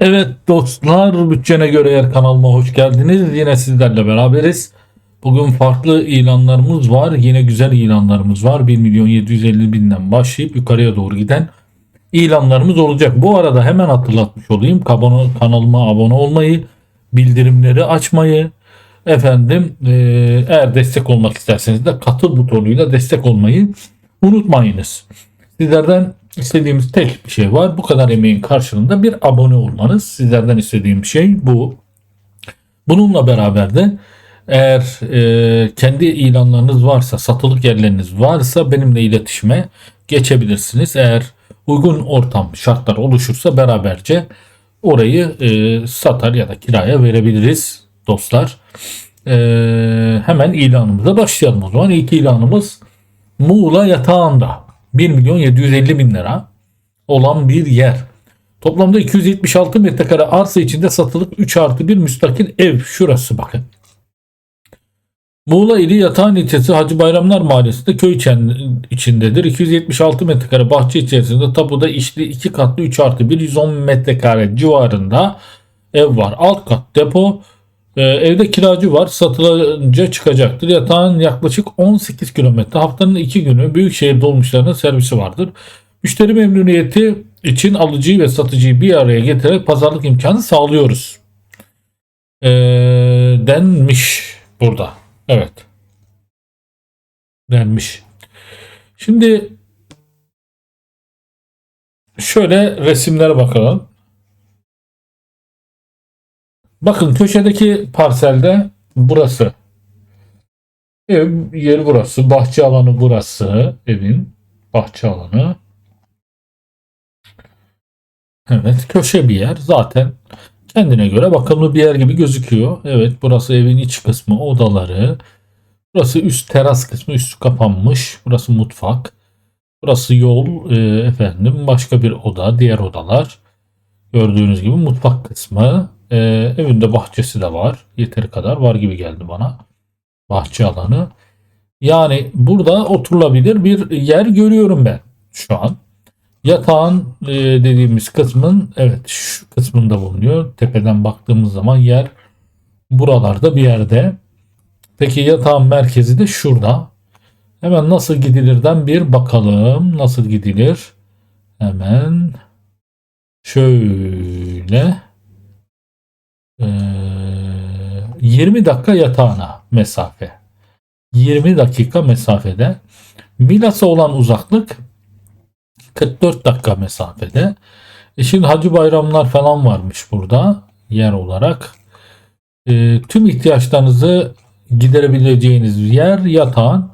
Evet dostlar bütçene göre yer kanalıma hoş geldiniz. Yine sizlerle beraberiz. Bugün farklı ilanlarımız var. Yine güzel ilanlarımız var. 1 milyon 750 binden başlayıp yukarıya doğru giden ilanlarımız olacak. Bu arada hemen hatırlatmış olayım. Kanalıma abone olmayı, bildirimleri açmayı, efendim e, eğer destek olmak isterseniz de katıl butonuyla destek olmayı unutmayınız. Sizlerden istediğimiz tek bir şey var. Bu kadar emeğin karşılığında bir abone olmanız. Sizlerden istediğim şey bu. Bununla beraber de eğer e, kendi ilanlarınız varsa, satılık yerleriniz varsa benimle iletişime geçebilirsiniz. Eğer uygun ortam, şartlar oluşursa beraberce orayı e, satar ya da kiraya verebiliriz dostlar. E, hemen ilanımıza başlayalım o zaman. İlk ilanımız Muğla yatağında 1 milyon 750 bin lira olan bir yer. Toplamda 276 metrekare arsa içinde satılık 3 artı 1 müstakil ev. Şurası bakın. Muğla ili Yatağan ilçesi Hacı Bayramlar Mahallesi'nde köy içindedir. 276 metrekare bahçe içerisinde tapuda işli 2 katlı 3 artı 1 110 metrekare civarında ev var. Alt kat depo. Ee, evde kiracı var. Satılınca çıkacaktır. Yatağın yaklaşık 18 kilometre. Haftanın 2 günü büyükşehir dolmuşlarının servisi vardır. Müşteri memnuniyeti için alıcıyı ve satıcıyı bir araya getirerek pazarlık imkanı sağlıyoruz. Ee, denmiş burada. Evet. Denmiş. Şimdi şöyle resimlere bakalım. Bakın köşedeki parselde burası. Ev yeri burası. Bahçe alanı burası. Evin bahçe alanı. Evet köşe bir yer. Zaten kendine göre bakımlı bir yer gibi gözüküyor. Evet burası evin iç kısmı odaları. Burası üst teras kısmı üstü kapanmış. Burası mutfak. Burası yol e, efendim başka bir oda diğer odalar. Gördüğünüz gibi mutfak kısmı. E, evinde bahçesi de var. Yeteri kadar var gibi geldi bana. Bahçe alanı. Yani burada oturulabilir bir yer görüyorum ben şu an. Yatağın e, dediğimiz kısmın evet şu kısmında bulunuyor. Tepeden baktığımız zaman yer buralarda bir yerde. Peki yatağın merkezi de şurada. Hemen nasıl gidilirden bir bakalım. Nasıl gidilir? Hemen şöyle 20 dakika yatağına mesafe. 20 dakika mesafede. Milas'a olan uzaklık 44 dakika mesafede. E şimdi Hacı Bayramlar falan varmış burada yer olarak. E, tüm ihtiyaçlarınızı giderebileceğiniz yer yatağın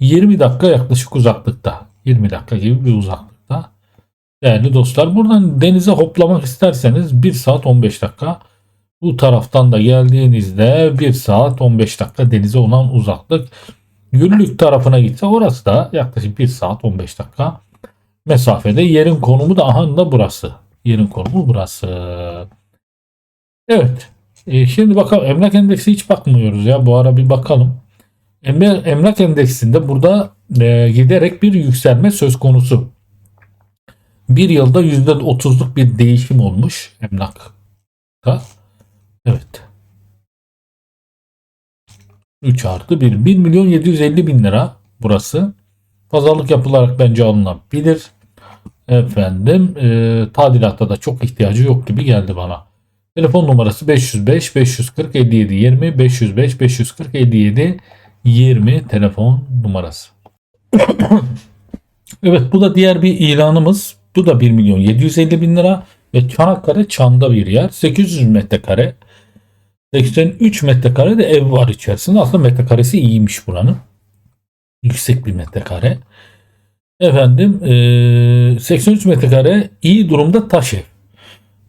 20 dakika yaklaşık uzaklıkta. 20 dakika gibi bir uzaklıkta. Değerli dostlar buradan denize hoplamak isterseniz 1 saat 15 dakika. Bu taraftan da geldiğinizde 1 saat 15 dakika denize olan uzaklık. Güllük tarafına gitse orası da yaklaşık 1 saat 15 dakika mesafede. Yerin konumu da aha da burası. Yerin konumu burası. Evet. E, şimdi bakalım emlak endeksi hiç bakmıyoruz ya. Bu ara bir bakalım. Emlak, endeksinde burada e, giderek bir yükselme söz konusu. Bir yılda %30'luk bir değişim olmuş emlakta. Evet. 3 artı 1. 1 milyon 750 bin lira burası. Pazarlık yapılarak bence alınabilir. Efendim e, tadilatta da çok ihtiyacı yok gibi geldi bana. Telefon numarası 505 540 57 20 505 540 57 20 telefon numarası. evet bu da diğer bir ilanımız. Bu da 1 milyon 750 bin lira ve Çanakkale Çan'da bir yer. 800 metrekare. 83 metrekare de ev var içerisinde. Aslında metrekaresi iyiymiş buranın. Yüksek bir metrekare. Efendim eee, 83 metrekare iyi durumda taş ev.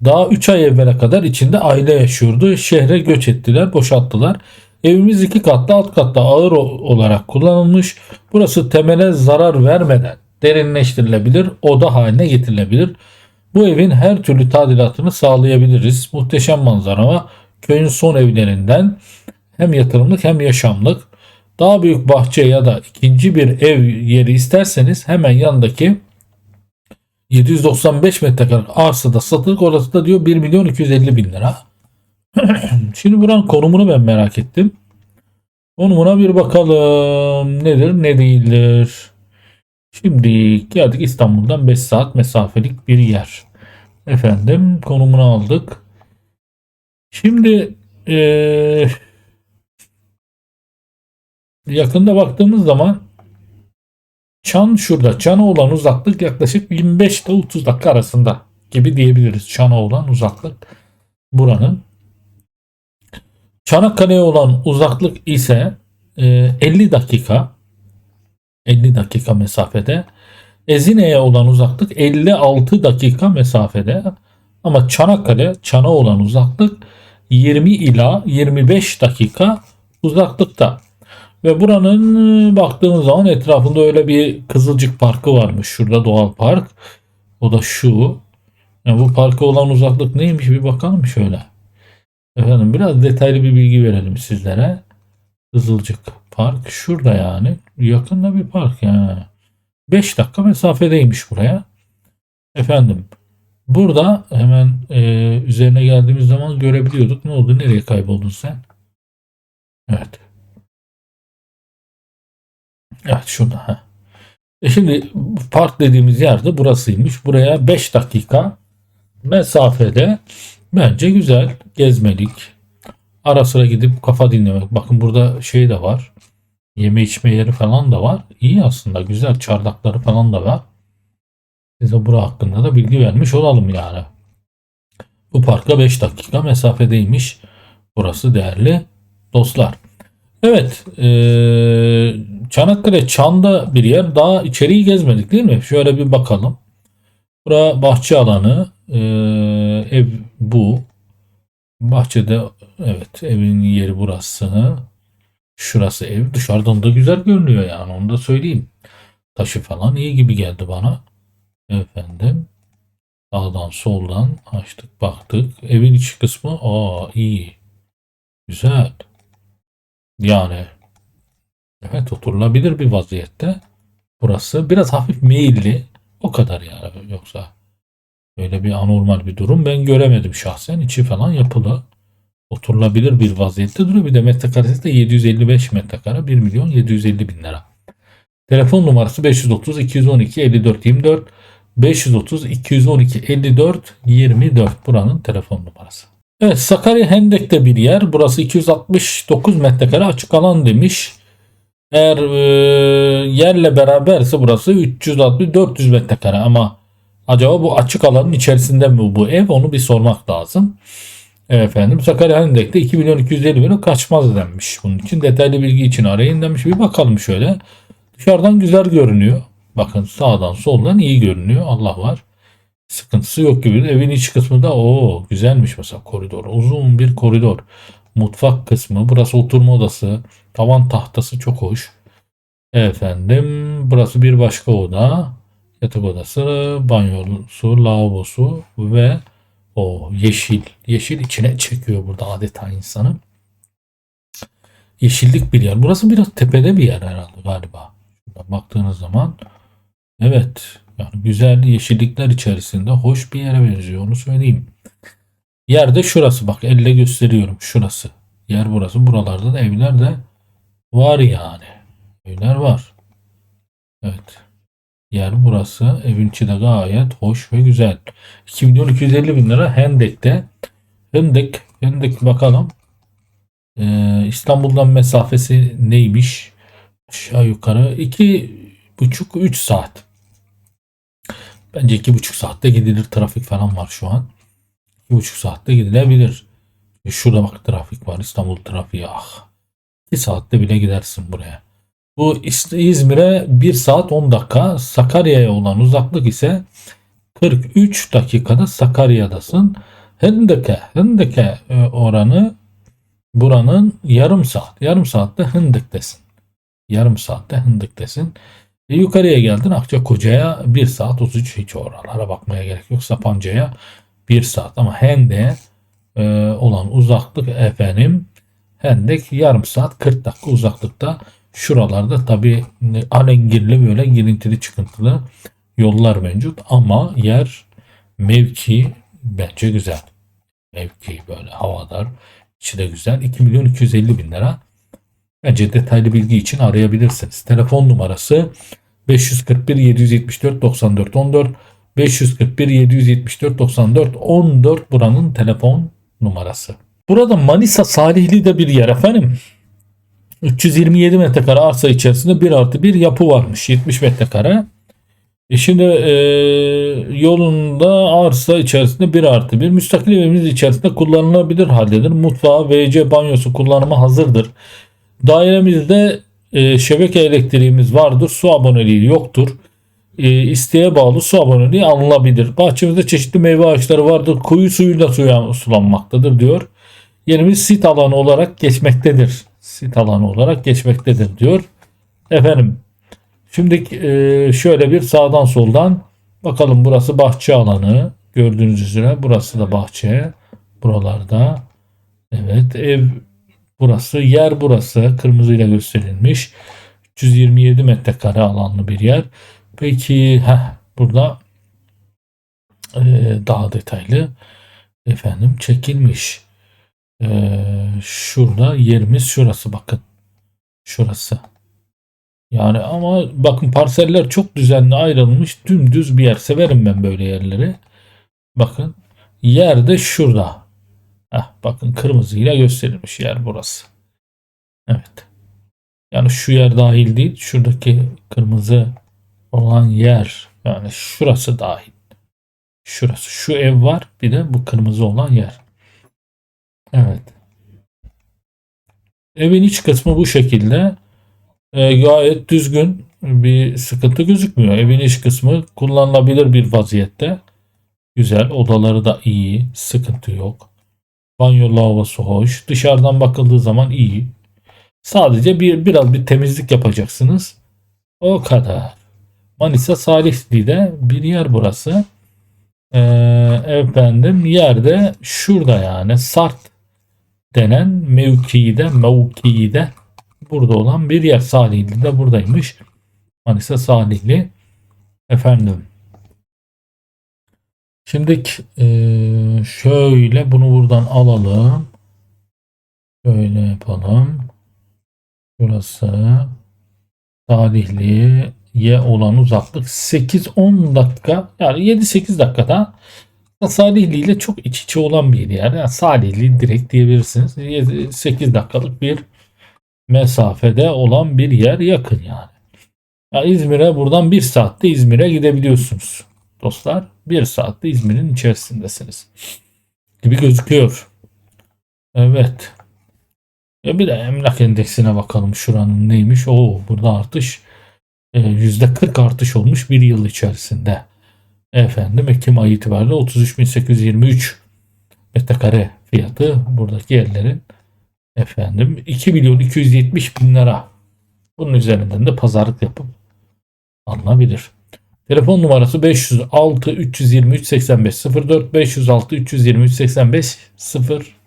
Daha 3 ay evvele kadar içinde aile yaşıyordu. Şehre göç ettiler, boşalttılar. Evimiz iki katlı, alt katta ağır olarak kullanılmış. Burası temele zarar vermeden derinleştirilebilir, oda haline getirilebilir. Bu evin her türlü tadilatını sağlayabiliriz. Muhteşem manzara. Köyün son evlerinden hem yatırımlık hem yaşamlık. Daha büyük bahçe ya da ikinci bir ev yeri isterseniz hemen yanındaki 795 metrekare arsada satılık orası da diyor 1 milyon 250 bin lira. Şimdi buranın konumunu ben merak ettim. Konumuna bir bakalım. Nedir ne değildir. Şimdi geldik İstanbul'dan 5 saat mesafelik bir yer. Efendim konumunu aldık. Şimdi eee, yakında baktığımız zaman Çan şurada. Çan'a olan uzaklık yaklaşık 25 ile 30 dakika arasında gibi diyebiliriz. Çan'a olan uzaklık buranın. Çanakkale'ye olan uzaklık ise e, 50 dakika 50 dakika mesafede. Ezine'ye olan uzaklık 56 dakika mesafede. Ama Çanakkale, Çan'a olan uzaklık 20 ila 25 dakika uzaklıkta. Ve buranın e, baktığımız zaman etrafında öyle bir Kızılcık Parkı varmış. Şurada doğal park. O da şu. Yani bu parka olan uzaklık neymiş bir bakalım şöyle. Efendim biraz detaylı bir bilgi verelim sizlere. Kızılcık Park şurada yani. Yakında bir park yani. 5 dakika mesafedeymiş buraya. Efendim burada hemen e, üzerine geldiğimiz zaman görebiliyorduk. Ne oldu? Nereye kayboldun sen? Evet. Evet şurada. Ha. E şimdi park dediğimiz yerde burasıymış. Buraya 5 dakika mesafede bence güzel gezmelik. Ara sıra gidip kafa dinlemek. Bakın burada şey de var. Yeme içme yeri falan da var. İyi aslında güzel çardakları falan da var. Size bura hakkında da bilgi vermiş olalım yani. Bu parka 5 dakika mesafedeymiş. Burası değerli dostlar. Evet. eee, Çanakkale Çan'da bir yer. Daha içeriği gezmedik değil mi? Şöyle bir bakalım. Bura bahçe alanı. eee, ev bu. Bahçede evet evin yeri burası. Şurası ev. Dışarıdan da güzel görünüyor yani onu da söyleyeyim. Taşı falan iyi gibi geldi bana. Efendim. Sağdan soldan açtık baktık. Evin iç kısmı aa iyi. Güzel. Yani evet oturulabilir bir vaziyette. Burası biraz hafif meyilli. O kadar yani yoksa öyle bir anormal bir durum ben göremedim şahsen. İçi falan yapılı. Oturulabilir bir vaziyette duruyor. Bir de metrekaresi de 755 metrekare 1 milyon 750 bin lira. Telefon numarası 530 212 54 24 530 212 54 24 buranın telefon numarası. Evet Sakarya Hendek'te bir yer. Burası 269 metrekare açık alan demiş. Eğer e, yerle beraberse burası 360-400 metrekare ama acaba bu açık alanın içerisinde mi bu ev onu bir sormak lazım. Efendim Sakarya Hendek'te 2 milyon 250 bin kaçmaz denmiş. Bunun için detaylı bilgi için arayın demiş. Bir bakalım şöyle. Dışarıdan güzel görünüyor. Bakın sağdan soldan iyi görünüyor. Allah var. Sıkıntısı yok gibi. Evin iç kısmı da o güzelmiş mesela koridor. Uzun bir koridor. Mutfak kısmı. Burası oturma odası. Tavan tahtası çok hoş. Efendim burası bir başka oda. Yatak odası, banyosu, lavabosu ve o yeşil. Yeşil içine çekiyor burada adeta insanı. Yeşillik bir yer. Burası biraz tepede bir yer herhalde galiba. Baktığınız zaman evet yani güzel yeşillikler içerisinde hoş bir yere benziyor onu söyleyeyim. Yerde şurası bak elle gösteriyorum şurası. Yer burası. Buralarda da evler de var yani. Evler var. Evet. Yer burası. Evin içi de gayet hoş ve güzel. 2 milyon 250 bin lira Hendek'te. Hendek, Hendek bakalım. Ee, İstanbul'dan mesafesi neymiş? Aşağı yukarı 2,5-3 saat. Bence 2,5 saatte gidilir. Trafik falan var şu an. 2,5 saatte gidilebilir. E şurada bak trafik var. İstanbul trafiği ah. 2 saatte bile gidersin buraya. Bu İz- İzmir'e 1 saat 10 dakika. Sakarya'ya olan uzaklık ise 43 dakikada Sakarya'dasın. Hendek'e, Hendek'e e, oranı buranın yarım saat. Yarım saatte Hendek'tesin. Yarım saatte Hendek'tesin. E, yukarıya geldin Akçakoca'ya 1 saat 33 hiç oralara bakmaya gerek yok. Sapanca'ya 1 saat ama Hendek'e e, olan uzaklık efendim Hendek yarım saat 40 dakika uzaklıkta. Şuralarda tabi alengirli böyle girintili çıkıntılı Yollar mevcut ama yer mevki bence güzel. Mevki böyle havadar. İçi de güzel. 2 milyon 250 bin lira. Bence detaylı bilgi için arayabilirsiniz. Telefon numarası 541 774 94 14 541 774 94 14 buranın telefon numarası. Burada Manisa Salihli'de bir yer efendim. 327 metrekare arsa içerisinde 1 artı 1 yapı varmış. 70 metrekare. E şimdi e, yolunda arsa içerisinde 1 artı 1 müstakil evimiz içerisinde kullanılabilir haldedir. Mutfağı, WC, banyosu kullanıma hazırdır. Dairemizde e, şebeke elektriğimiz vardır. Su aboneliği yoktur. E, isteğe bağlı su aboneliği alınabilir. Bahçemizde çeşitli meyve ağaçları vardır. Kuyu suyuyla suya sulanmaktadır diyor. Yerimiz sit alanı olarak geçmektedir. Sit alanı olarak geçmektedir diyor. Efendim şimdi e, şöyle bir sağdan soldan bakalım burası bahçe alanı. Gördüğünüz üzere burası da bahçe. Buralarda evet ev burası yer burası kırmızıyla gösterilmiş. 327 metrekare alanlı bir yer. Peki heh, burada e, daha detaylı efendim çekilmiş. Ee, şurada yerimiz şurası bakın. Şurası. Yani ama bakın parseller çok düzenli ayrılmış. Dümdüz bir yer. Severim ben böyle yerleri. Bakın. Yer de şurada. Heh, bakın kırmızıyla gösterilmiş yer burası. Evet. Yani şu yer dahil değil. Şuradaki kırmızı olan yer. Yani şurası dahil. Şurası. Şu ev var. Bir de bu kırmızı olan yer. Evet. Evin iç kısmı bu şekilde. E, gayet düzgün bir sıkıntı gözükmüyor. Evin iç kısmı kullanılabilir bir vaziyette. Güzel. Odaları da iyi. Sıkıntı yok. Banyo lavabosu hoş. Dışarıdan bakıldığı zaman iyi. Sadece bir biraz bir temizlik yapacaksınız. O kadar. Manisa Salihli'de bir yer burası. Ee, efendim yerde şurada yani Sart denen mevkide mevkide burada olan bir yer Salihli de buradaymış. Manisa Salihli efendim. Şimdi e, şöyle bunu buradan alalım. Şöyle yapalım. Burası Salihli'ye olan uzaklık 8-10 dakika yani 7-8 dakikada Salihli ile çok iç içe olan bir yer. Yani Salihli direkt diyebilirsiniz. 8 dakikalık bir mesafede olan bir yer yakın yani. yani İzmir'e buradan bir saatte İzmir'e gidebiliyorsunuz. Dostlar bir saatte İzmir'in içerisindesiniz. Gibi gözüküyor. Evet. Ya bir de emlak endeksine bakalım şuranın neymiş. Oo burada artış %40 artış olmuş bir yıl içerisinde. Efendim Ekim ayı itibariyle 33.823 metrekare fiyatı buradaki yerlerin efendim 2 milyon 270 bin lira. Bunun üzerinden de pazarlık yapıp alınabilir. Telefon numarası 506 323 85 04 506 323 85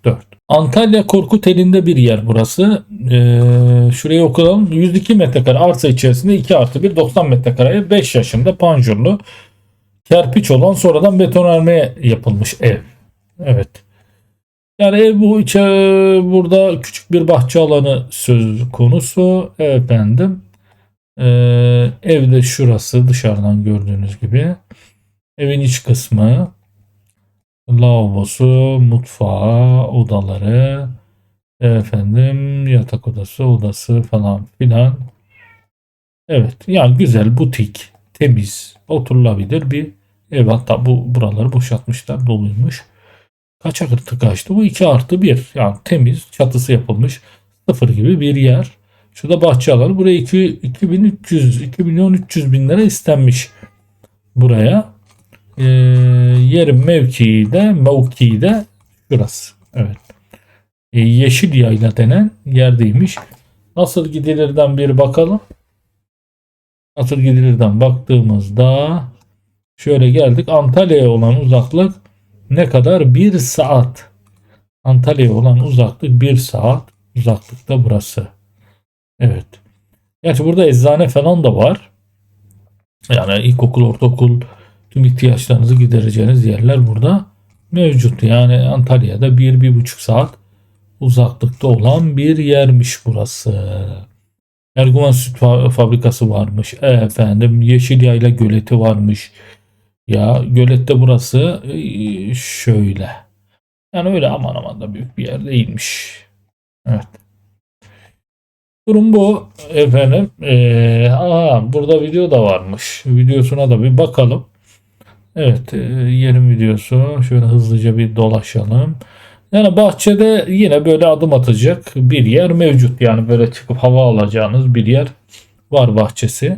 04. Antalya Korkut elinde bir yer burası. Ee, şurayı okuyalım. 102 metrekare arsa içerisinde 2 artı 1 90 metrekareye 5 yaşında panjurlu kerpiç olan sonradan betonarme yapılmış ev. Evet. Yani ev bu içe burada küçük bir bahçe alanı söz konusu. Efendim. Ee, evde şurası dışarıdan gördüğünüz gibi. Evin iç kısmı. Lavabosu, mutfağı, odaları. Efendim yatak odası, odası falan filan. Evet yani güzel butik, temiz, oturulabilir bir ev. Hatta bu buraları boşaltmışlar doluymuş. Kaç artı kaçtı? Bu 2 artı 1. Yani temiz çatısı yapılmış sıfır gibi bir yer. Şurada bahçe alanı. Buraya 2, 2300 2 milyon 300 bin lira istenmiş buraya. Ee, yerin mevkii de mevkii de şurası. Evet. Ee, yeşil yayla denen yerdeymiş. Nasıl gidilirden bir bakalım. Nasıl gidilirden baktığımızda şöyle geldik. Antalya'ya olan uzaklık ne kadar? 1 saat. Antalya'ya olan uzaklık 1 saat uzaklıkta burası. Evet. Gerçi burada eczane falan da var. Yani ilkokul, ortaokul tüm ihtiyaçlarınızı gidereceğiniz yerler burada mevcut. Yani Antalya'da bir, bir buçuk saat uzaklıkta olan bir yermiş burası. Erguvan Süt Fa- Fabrikası varmış. E, efendim Yeşilyayla Göleti varmış. Ya gölette burası e, şöyle. Yani öyle aman aman da büyük bir yer değilmiş. Evet. Durum bu efendim. Ee, aa, burada video da varmış. Videosuna da bir bakalım. Evet, e, yerin videosu. Şöyle hızlıca bir dolaşalım. Yani bahçede yine böyle adım atacak bir yer mevcut. Yani böyle çıkıp hava alacağınız bir yer var bahçesi.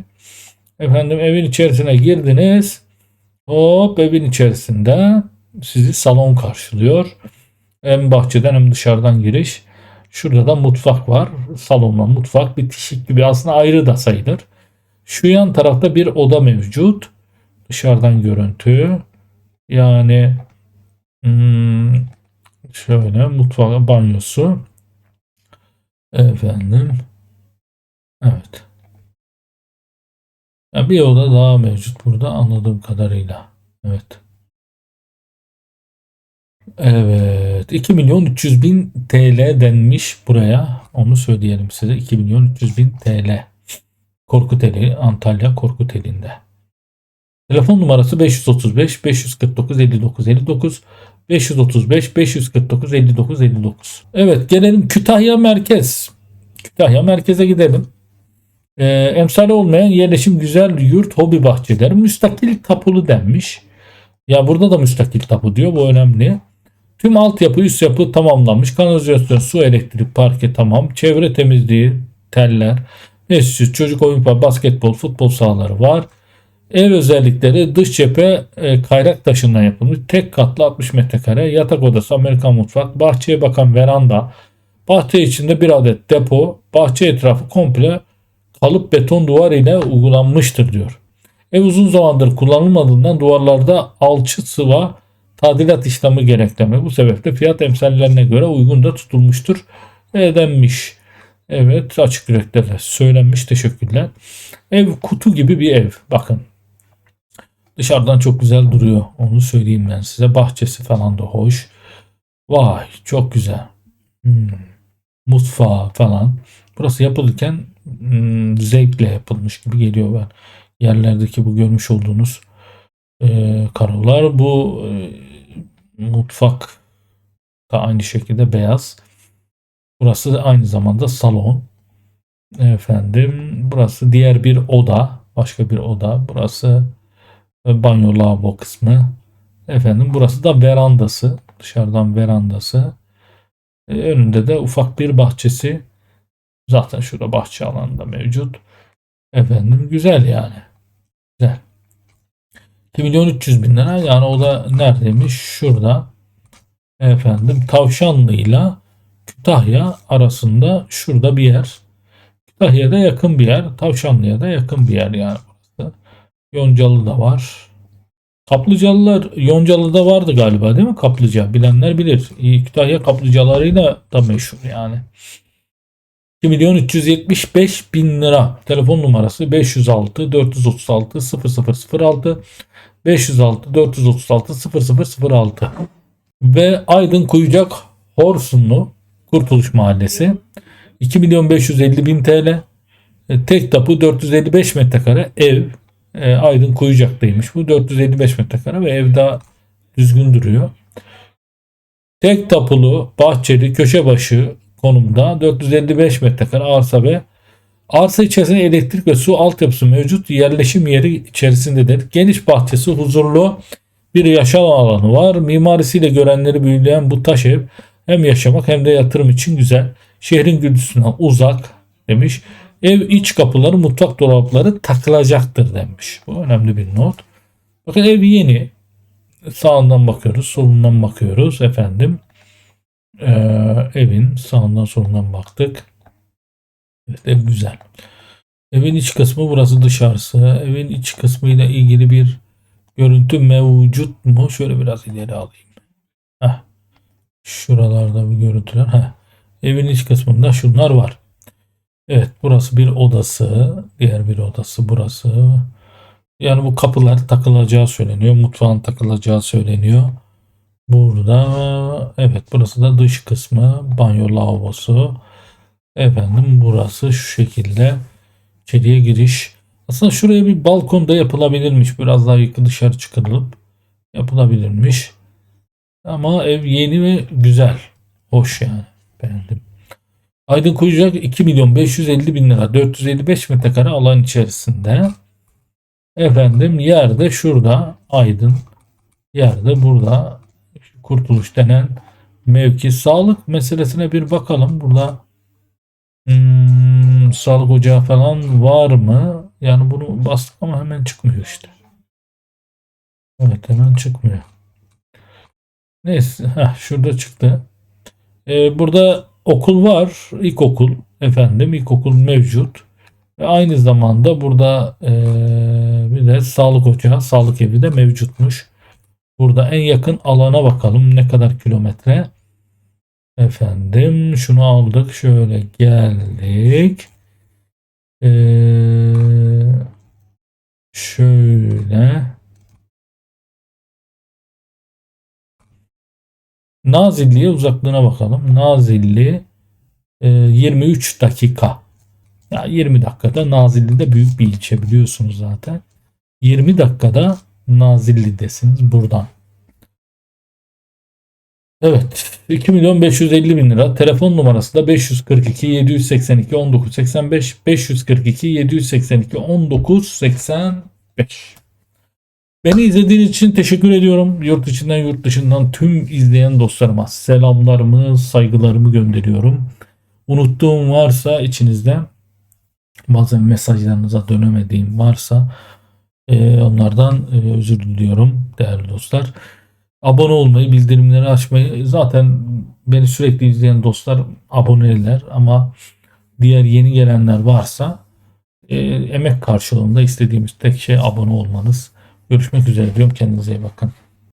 Efendim evin içerisine girdiniz. Hop evin içerisinde sizi salon karşılıyor. Hem bahçeden hem dışarıdan giriş. Şurada da mutfak var. Salonla mutfak bitişik gibi aslında ayrı da sayılır. Şu yan tarafta bir oda mevcut. Dışarıdan görüntü. Yani hmm, şöyle mutfak banyosu. Efendim. Evet. Ya bir oda daha mevcut burada anladığım kadarıyla. Evet. Evet. 2 milyon 300 bin TL denmiş buraya. Onu söyleyelim size. 2 milyon 300 bin TL. Korkuteli, Antalya Korkuteli'nde. Telefon numarası 535 549 59 59 535 549 59 59. Evet gelelim Kütahya merkez. Kütahya merkeze gidelim. Ee, emsali olmayan yerleşim güzel yurt hobi bahçeleri müstakil tapulu denmiş. Ya burada da müstakil tapu diyor bu önemli. Tüm altyapı üst yapı tamamlanmış. Kanalizasyon, su, elektrik, parke tamam. Çevre temizliği, teller, mescid, çocuk oyun parkı, basketbol, futbol sahaları var. Ev özellikleri dış cephe e, kayrak taşından yapılmış. Tek katlı 60 metrekare. Yatak odası, Amerikan mutfak, bahçeye bakan veranda, bahçe içinde bir adet depo, bahçe etrafı komple kalıp beton duvar ile uygulanmıştır diyor. Ev uzun zamandır kullanılmadığından duvarlarda alçı sıva tadilat işlemi gerektirmek. Bu sebeple fiyat emsallerine göre uygun da tutulmuştur e, denmiş. Evet açık yürekli de söylenmiş teşekkürler. Ev kutu gibi bir ev. Bakın dışarıdan çok güzel duruyor. Onu söyleyeyim ben size. Bahçesi falan da hoş. Vay çok güzel. Hmm. Mutfağı falan. Burası yapılırken hmm, zevkle yapılmış gibi geliyor ben. Yerlerdeki bu görmüş olduğunuz e, karolar. Bu e, mutfak da aynı şekilde beyaz. Burası aynı zamanda salon. Efendim burası diğer bir oda. Başka bir oda. Burası e, banyo lavabo kısmı. Efendim burası da verandası. Dışarıdan verandası. E, önünde de ufak bir bahçesi. Zaten şurada bahçe alanında mevcut. Efendim güzel yani. Güzel. 2 milyon 300 bin lira yani o da neredeymiş? Şurada. Efendim Tavşanlı'yla Kütahya arasında şurada bir yer. Kütahya'da yakın bir yer. Tavşanlı'ya da yakın bir yer yani. Yoncalı da var. Kaplıcalılar Yoncalı'da vardı galiba değil mi? Kaplıca. Bilenler bilir. Kütahya kaplıcalarıyla da meşhur yani. 2 milyon 375 bin lira. Telefon numarası 506 436 0006 506 436 0006 ve Aydın Kuyucak Horsunlu Kurtuluş Mahallesi 2 milyon 550 bin TL E, tek tapu 455 metrekare ev E, Aydın Kuyucak'taymış bu 455 metrekare ve ev daha düzgün duruyor. Tek tapulu bahçeli köşe başı konumda 455 metrekare arsa ve arsa içerisinde elektrik ve su altyapısı mevcut yerleşim yeri içerisindedir. Geniş bahçesi huzurlu bir yaşam alanı var. Mimarisiyle görenleri büyüleyen bu taş ev hem yaşamak hem de yatırım için güzel. Şehrin gürültüsünden uzak demiş. Ev iç kapıları, mutfak dolapları takılacaktır demiş. Bu önemli bir not. Bakın ev yeni. Sağından bakıyoruz, solundan bakıyoruz efendim. Ee, evin sağından solundan baktık. Evet, ev güzel. Evin iç kısmı burası dışarısı. Evin iç kısmıyla ilgili bir görüntü mevcut mu? Şöyle biraz ileri alayım. Heh. Şuralarda bir görüntüler. Heh. Evin iç kısmında şunlar var. Evet burası bir odası. Diğer bir odası burası. Yani bu kapılar takılacağı söyleniyor. Mutfağın takılacağı söyleniyor. Burada evet burası da dış kısmı. Banyo lavabosu. Efendim burası şu şekilde. İçeriye giriş. Aslında şuraya bir balkon da yapılabilirmiş. Biraz daha yukarı dışarı çıkarılıp yapılabilirmiş. Ama ev yeni ve güzel. Hoş yani. Beğendim. Aydın Kuyucak 2 milyon 550 bin lira 455 metrekare alan içerisinde. Efendim yerde şurada Aydın. Yerde burada kurtuluş denen mevki. Sağlık meselesine bir bakalım. Burada hmm, sağlık ocağı falan var mı? Yani bunu bastık ama hemen çıkmıyor işte. Evet hemen çıkmıyor. Neyse heh, şurada çıktı. Ee, burada okul var. İlkokul efendim. ilkokul mevcut. Ve aynı zamanda burada ee, bir de sağlık ocağı, sağlık evi de mevcutmuş. Burada en yakın alana bakalım. Ne kadar kilometre? Efendim şunu aldık. Şöyle geldik. Ee, şöyle. Nazilli'ye uzaklığına bakalım. Nazilli e, 23 dakika. Ya 20 dakikada Nazilli'de büyük bir ilçe biliyorsunuz zaten. 20 dakikada Nazilli'desiniz buradan. Evet 2 milyon 550 bin lira telefon numarası da 542 782 19 85 542 782 19 85 Beni izlediğiniz için teşekkür ediyorum. Yurt içinden yurt dışından tüm izleyen dostlarıma selamlarımı, saygılarımı gönderiyorum. Unuttuğum varsa içinizde bazen mesajlarınıza dönemediğim varsa e, onlardan e, özür diliyorum değerli dostlar. Abone olmayı, bildirimleri açmayı zaten beni sürekli izleyen dostlar aboneler ama diğer yeni gelenler varsa e, emek karşılığında istediğimiz tek şey abone olmanız. Görüşmek üzere diyorum. Kendinize iyi bakın.